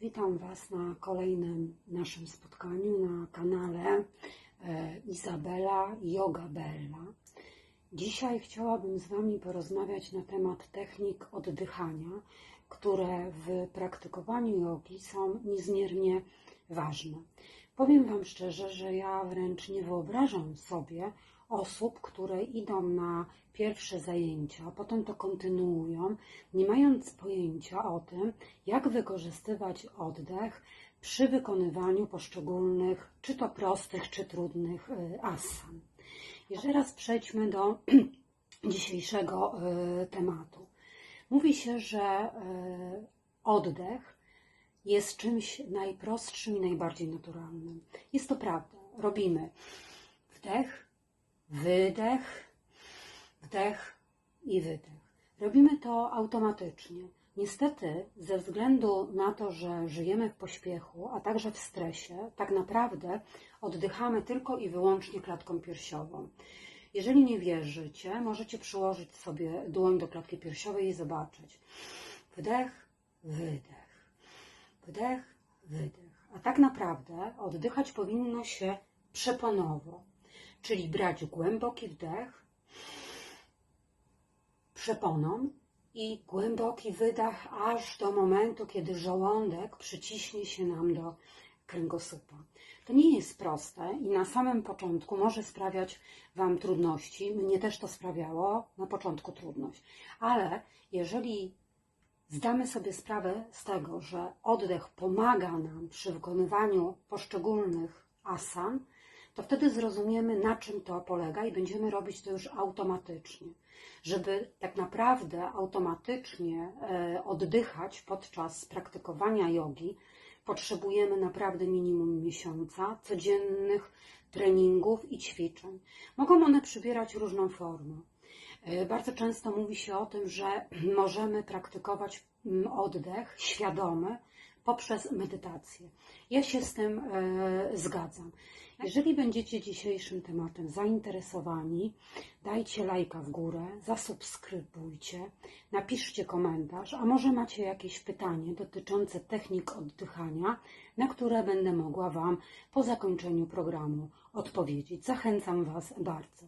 Witam Was na kolejnym naszym spotkaniu na kanale e, Izabela Yoga Bella. Dzisiaj chciałabym z Wami porozmawiać na temat technik oddychania, które w praktykowaniu jogi są niezmiernie ważne. Powiem Wam szczerze, że ja wręcz nie wyobrażam sobie osób, które idą na pierwsze zajęcia, potem to kontynuują, nie mając pojęcia o tym, jak wykorzystywać oddech przy wykonywaniu poszczególnych, czy to prostych, czy trudnych y, asan. I teraz przejdźmy do dzisiejszego y, tematu. Mówi się, że y, oddech jest czymś najprostszym i najbardziej naturalnym. Jest to prawda. Robimy wdech, wydech, wdech i wydech. Robimy to automatycznie. Niestety, ze względu na to, że żyjemy w pośpiechu, a także w stresie, tak naprawdę oddychamy tylko i wyłącznie klatką piersiową. Jeżeli nie wierzycie, możecie przyłożyć sobie dłoń do klatki piersiowej i zobaczyć. Wdech, wydech. Wdech, wydech. A tak naprawdę oddychać powinno się przeponowo, czyli brać głęboki wdech przeponą i głęboki wydech aż do momentu, kiedy żołądek przyciśnie się nam do kręgosłupa. To nie jest proste i na samym początku może sprawiać Wam trudności. Mnie też to sprawiało na początku trudność. Ale jeżeli zdamy sobie sprawę z tego, że oddech pomaga nam przy wykonywaniu poszczególnych asan, to wtedy zrozumiemy, na czym to polega i będziemy robić to już automatycznie. Żeby tak naprawdę automatycznie e, oddychać podczas praktykowania jogi, potrzebujemy naprawdę minimum miesiąca codziennych treningów i ćwiczeń. Mogą one przybierać różną formę. E, Bardzo często mówi się o tym, że możemy praktykować mm, oddech świadomy poprzez medytację. Ja się z tym e, zgadzam. Jeżeli będziecie dzisiejszym tematem zainteresowani, dajcie lajka w górę, zasubskrybujcie, napiszcie komentarz, a może macie jakieś pytanie dotyczące technik oddychania, na które będę mogła Wam po zakończeniu programu odpowiedzieć. Zachęcam Was bardzo.